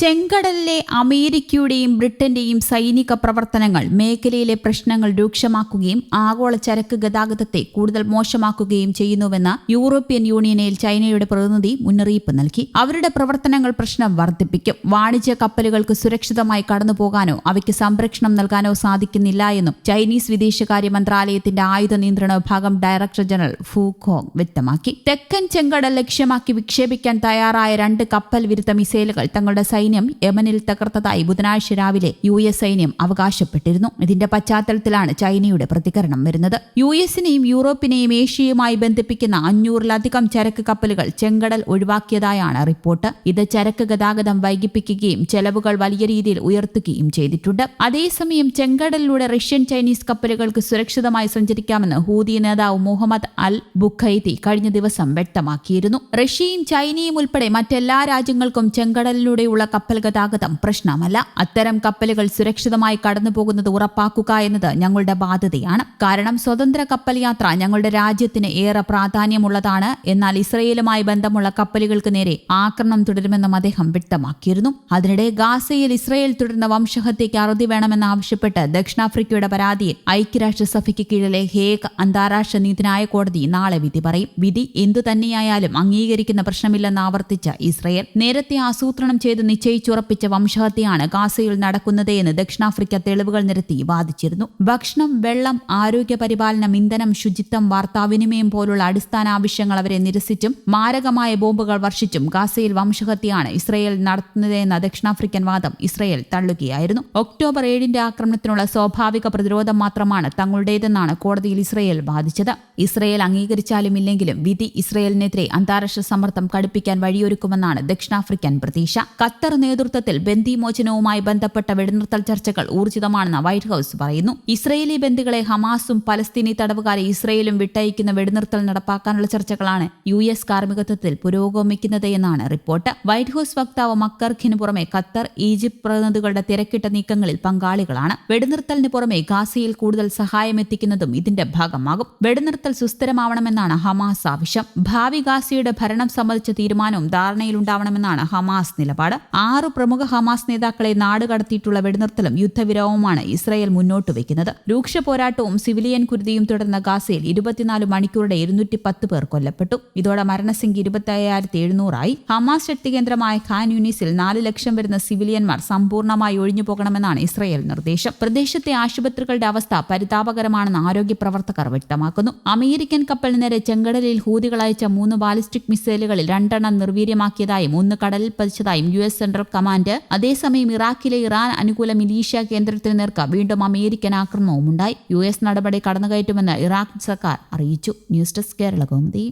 ചെങ്കടലിലെ അമേരിക്കയുടെയും ബ്രിട്ടന്റെയും സൈനിക പ്രവർത്തനങ്ങൾ മേഖലയിലെ പ്രശ്നങ്ങൾ രൂക്ഷമാക്കുകയും ആഗോള ചരക്ക് ഗതാഗതത്തെ കൂടുതൽ മോശമാക്കുകയും ചെയ്യുന്നുവെന്ന് യൂറോപ്യൻ യൂണിയനിൽ ചൈനയുടെ പ്രതിനിധി മുന്നറിയിപ്പ് നൽകി. അവരുടെ പ്രവർത്തനങ്ങൾ പ്രശ്നം വർദ്ധിപ്പിക്കും. വാണിജ്യ കപ്പലുകൾക്ക് സുരക്ഷിതമായി കടന്നുപോകാനോ അവയ്ക്ക് സംരക്ഷണം നൽകാനോ സാധിക്കുന്നില്ല എന്നും ചൈനീസ് വിദേശകാര്യ മന്ത്രാലയത്തിന്റെ ആയുധ നിയന്ത്രണ വിഭാഗം ഡയറക്ടർ ജനറൽ ഫു ഖോങ് വ്യക്തമാക്കി. തെക്കൻ ചെങ്കടൽ ലക്ഷ്യമാക്കി വിക്ഷേപിക്കാൻ തയ്യാറായ രണ്ട് കപ്പൽ വിരുദ്ധ മിസൈലുകൾ തങ്ങളുടെ സൈന്യം യമനിൽ തകർത്തതായി ബുധനാഴ്ച രാവിലെ യു എസ് സൈന്യം അവകാശപ്പെട്ടിരുന്നു. ഇതിന്റെ പശ്ചാത്തലത്തിലാണ് ചൈനയുടെ പ്രതികരണം വരുന്നത്. യു എസിനെയും യൂറോപ്പിനെയും ഏഷ്യയുമായി ബന്ധിപ്പിക്കുന്ന അഞ്ഞൂറിലധികം ചരക്ക് കപ്പലുകൾ ചെങ്കടൽ ഒഴിവാക്കിയതായാണ് റിപ്പോർട്ട്. ഇത് ചരക്ക് ഗതാഗതം വൈകിപ്പിക്കുകയും ചെലവുകൾ വലിയ രീതിയിൽ ഉയർത്തുകയും ചെയ്തിട്ടുണ്ട്. അതേസമയം ചെങ്കടലിലൂടെ റഷ്യൻ ചൈനീസ് കപ്പലുകൾക്ക് സുരക്ഷിതമായി സഞ്ചരിക്കാമെന്ന് ഹൂതി നേതാവ് മുഹമ്മദ് അൽ ബുഖൈതി കഴിഞ്ഞ ദിവസം വ്യക്തമാക്കിയിരുന്നു. റഷ്യയും ചൈനയും ഉൾപ്പെടെ മറ്റെല്ലാ രാജ്യങ്ങൾക്കും ചെങ്കടലിലൂടെയുള്ള കപ്പൽ ഗതാഗതം പ്രശ്നമല്ല. അത്തരം കപ്പലുകൾ സുരക്ഷിതമായി കടന്നുപോകുന്നത് ഉറപ്പാക്കുക എന്നത് ഞങ്ങളുടെ ബാധ്യതയാണ്. കാരണം സ്വതന്ത്ര കപ്പൽ യാത്ര ഞങ്ങളുടെ രാജ്യത്തിന് ഏറെ പ്രാധാന്യമുള്ളതാണ്. എന്നാൽ ഇസ്രയേലുമായി ബന്ധമുള്ള കപ്പലുകൾക്ക് നേരെ ആക്രമണം തുടരുമെന്നും അദ്ദേഹം വ്യക്തമാക്കിയിരുന്നു. അതിനിടെ ഗാസയിൽ ഇസ്രയേൽ തുടരുന്ന വംശഹത്യയ്ക്ക് അറുതി വേണമെന്നാവശ്യപ്പെട്ട് ദക്ഷിണാഫ്രിക്കയുടെ പരാതിയിൽ ഐക്യരാഷ്ട്രസഭയ്ക്ക് കീഴിലെ ഹേഗ് അന്താരാഷ്ട്ര നീതിന്യായ കോടതി നാളെ വിധി പറയും. വിധി എന്തു തന്നെയായാലും അംഗീകരിക്കുന്ന പ്രശ്നമില്ലെന്ന് ആവർത്തിച്ച ഇസ്രയേൽ നേരത്തെ ആസൂത്രണം ചെയ്ത് നിശ്ചയിച്ചുറപ്പിച്ച വംശഹത്യയാണ് ഗാസയിൽ നടക്കുന്നത് എന്ന് ദക്ഷിണാഫ്രിക്ക തെളിവുകൾ നിരത്തി വാദിച്ചിരുന്നു. ഭക്ഷണം വെള്ളം ആരോഗ്യ പരിപാലനം ഇന്ധനം ശുചിത്വം വാർത്താവിനിമയം പോലുള്ള അടിസ്ഥാന ആവശ്യങ്ങൾ അവരെ നിരസിച്ചും മാരകമായ ബോംബുകൾ വർഷിച്ചും ഗാസയിൽ വംശഹത്യയാണ് ഇസ്രയേൽ നടത്തുന്നതെന്ന ദക്ഷിണാഫ്രിക്കൻ വാദം ഇസ്രയേൽ തള്ളുകയായിരുന്നു. ഒക്ടോബർ ഏഴിന്റെ ആക്രമണത്തിനുള്ള സ്വാഭാവിക പ്രതിരോധം മാത്രമാണ് തങ്ങളുടേതെന്നാണ് കോടതിയിൽ ഇസ്രയേൽ വാദിച്ചത്. ഇസ്രയേൽ അംഗീകരിച്ചാലും ഇല്ലെങ്കിലും വിധി ഇസ്രയേലിനെതിരെ അന്താരാഷ്ട്ര സമ്മർദ്ദം കടുപ്പിക്കാൻ വഴിയൊരുക്കുമെന്നാണ് ദക്ഷിണാഫ്രിക്കൻ പ്രതീക്ഷ. ഖത്തർ നേതൃത്വത്തിൽ ബന്ദിമോചനവുമായി ബന്ധപ്പെട്ട വെടിനിർത്തൽ ചർച്ചകൾ ഊർജിതമാണെന്ന് വൈറ്റ് ഹൌസ് പറയുന്നു. ഇസ്രയേലി ബന്ദികളെ ഹമാസും പലസ്തീനി തടവുകാരെ ഇസ്രയേലും വിട്ടയക്കുന്ന വെടിനിർത്തൽ നടപ്പാക്കാനുള്ള ചർച്ചകളാണ് യു എസ് കാർമ്മികത്വത്തിൽ പുരോഗമിക്കുന്നത് എന്നാണ് റിപ്പോർട്ട്. വൈറ്റ് ഹൌസ് വക്താവ് മക്കർഖിന് പുറമെ ഖത്തർ ഈജിപ്ത് പ്രതിനിധികളുടെ തിരക്കിട്ട നീക്കങ്ങളിൽ പങ്കാളികളാണ്. വെടിനിർത്തലിന് പുറമെ ഗാസയിൽ കൂടുതൽ സഹായം എത്തിക്കുന്നതും ഇതിന്റെ ഭാഗമാകും. വെടിനിർത്തൽ സുസ്ഥിരമാവണമെന്നാണ് ഹമാസ് ആവശ്യം. ഭാവി ഗാസയുടെ ഭരണം സംബന്ധിച്ച തീരുമാനവും ധാരണയിലുണ്ടാവണമെന്നാണ് ഹമാസ് നിലപാട്. ആറ് പ്രമുഖ ഹമാസ് നേതാക്കളെ നാടുകടത്തിയിട്ടുള്ള വെടിനിർത്തലും യുദ്ധവിരവുമാണ് ഇസ്രായേൽ മുന്നോട്ട് വയ്ക്കുന്നത്. രൂക്ഷ പോരാട്ടവും സിവിലിയൻ കുരുതിയും തുടർന്ന ഗാസയിൽ ഇരുപത്തിനാല് മണിക്കൂറുടെ ഇരുന്നൂറ്റി പത്ത് പേർ കൊല്ലപ്പെട്ടു. ഇതോടെ മരണസംഖ്യ ഇരുപത്തി അയ്യായിരത്തി എഴുന്നൂറായി ഹമാസ് ശക്തി കേന്ദ്രമായ ഖാൻ യൂണിസിൽ നാല് ലക്ഷം വരുന്ന സിവിലിയന്മാർ സമ്പൂർണമായി ഒഴിഞ്ഞു പോകണമെന്നാണ് ഇസ്രായേൽ നിർദ്ദേശം. പ്രദേശത്തെ ആശുപത്രികളുടെ അവസ്ഥ പരിതാപകരമാണെന്ന് ആരോഗ്യ പ്രവർത്തകർ വ്യക്തമാക്കുന്നു. അമേരിക്കൻ കപ്പലിന് നേരെ ചെങ്കടലിൽ ഹൂതികൾ അയച്ച മൂന്ന് ബാലിസ്റ്റിക് മിസൈലുകളിൽ രണ്ടെണ്ണം നിർവീര്യമാക്കിയതായും ഒന്ന് കടലിൽ പതിച്ചതായും യു എസ് സെൻട്രൽ കമാൻഡ്. അതേസമയം ഇറാഖിലെ ഇറാൻ അനുകൂല മിലീഷ്യ കേന്ദ്രത്തിന് നേർക്ക് വീണ്ടും അമേരിക്കൻ ആക്രമണവുമുണ്ടായി. യു എസ് നടപടി കടന്നുകയറ്റുമെന്ന് ഇറാഖ് സർക്കാർ അറിയിച്ചു. News desk Kerala Kaumudi.